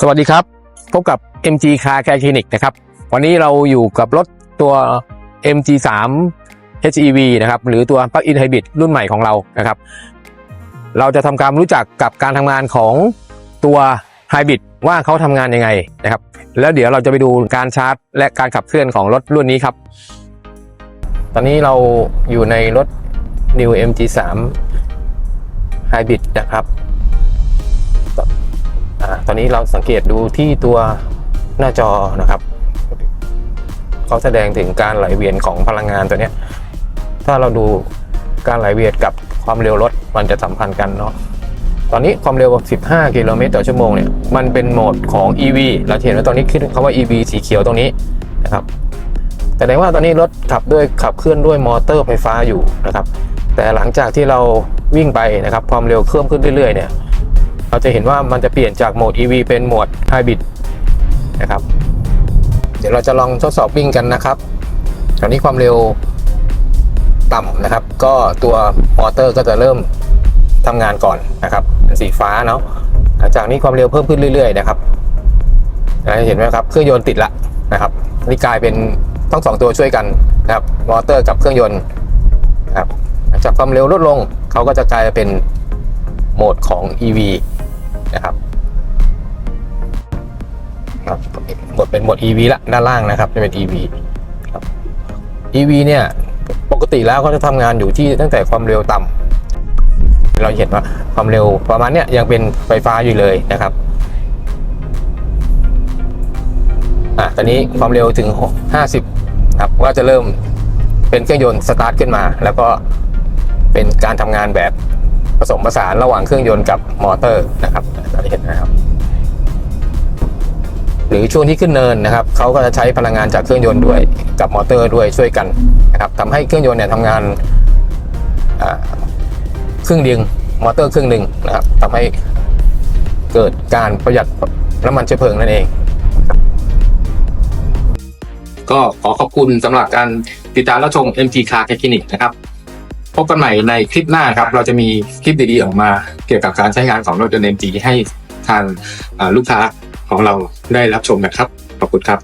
สวัสดีครับ พบกับ MG Car Care Clinic นะครับ วันนี้เราอยู่กับรถตัว MG3 HEV นะครับ หรือตัว Plug-in Hybrid รุ่นใหม่ของเรานะครับ เราจะทำการรู้จักกับการทำงานของตัว Hybrid ว่าเขาทำงานยังไงนะครับ แล้วเดี๋ยวเราจะไปดูการชาร์จ และการขับเคลื่อนของรถรุ่นนี้ครับ ตอนนี้เราอยู่ในรถ New MG3 Hybrid นะครับ ตอนนี้เราสังเกตดูที่ตัวหน้าจอนะครับเขาแสดงถึงการไหลเวียนของพลังงานตัวนี้ถ้าเราดูการไหลเวียนกับความเร็วรถมันจะสัมพันธ์กันเนาะตอนนี้ความเร็ว 15 กิโลเมตรต่อชั่วโมงเนี่ยมันเป็นโหมดของ EV เราเห็นว่าตอนนี้ขึ้นคำว่า EV สีเขียวตรงนี้นะครับแสดงว่าตอนนี้รถขับด้วยขับเคลื่อนด้วยมอเตอร์ไฟฟ้าอยู่นะครับ แต่หลังจากที่เราวิ่งไปนะครับความเร็วเพิ่มขึ้นเรื่อยๆเนี่ย เราจะเห็นว่ามันจะเปลี่ยนจากโหมด EV เป็นโหมด Hybrid นะครับ เดี๋ยวเราจะลองทดสอบวิ่งกันนะครับตอนนี้ความเร็วต่ำนะครับ ก็ตัวมอเตอร์ก็จะเริ่มทำงานก่อนนะครับเป็นสีฟ้าเนาะหลังจากนี้ความเร็วเพิ่มขึ้นเรื่อย ๆ นะครับจะเห็นไหมครับเครื่องยนต์ติดละนะครับนี่กลายเป็นต้องสองตัวช่วยกันนะครับมอเตอร์กับเครื่องยนต์นะครับหลังจากความเร็วลดลงเขาก็จะกลายเป็นโหมดของ EV นะครับครับหมดเป็นหมด EV ละด้านล่างนะครับจะเป็น EV ครับ EV เนี่ยปกติแล้วเขาจะทำงานอยู่ที่ตั้งแต่ความเร็วต่ำเราเห็นว่าความเร็วประมาณเนี้ยยังเป็นไฟฟ้าอยู่เลยนะครับอะตอนนี้ความเร็วถึง 50 ครับก็จะเริ่มเป็นเครื่องยนต์สตาร์ทขึ้นมา แล้วก็เป็นการทำงานแบบ ผสมผสานระหว่างเครื่องยนต์กับมอเตอร์นะครับเราจะเห็นนะครับ หรือช่วงที่ขึ้นเนินนะครับเขาก็จะใช้พลังงานจากเครื่องยนต์ด้วยกับมอเตอร์ด้วยช่วยกันนะครับทำให้เครื่องยนต์เนี่ยทำงานครึ่งเดียงมอเตอร์ครึ่งหนึ่งนะครับทำให้เกิดการประหยัดน้ำมันเชื้อเพลิงนั่นเอง ก็ขอขอบคุณสำหรับการติดตามรับชม MT Car Clinic นะครับ พบกันใหม่ในคลิปหน้าครับ เราจะมีคลิปดีๆออกมา เกี่ยวกับการใช้งานของรถยนต์ MT ให้ทางลูกค้าของเราได้รับชมนะครับ ขอบคุณครับ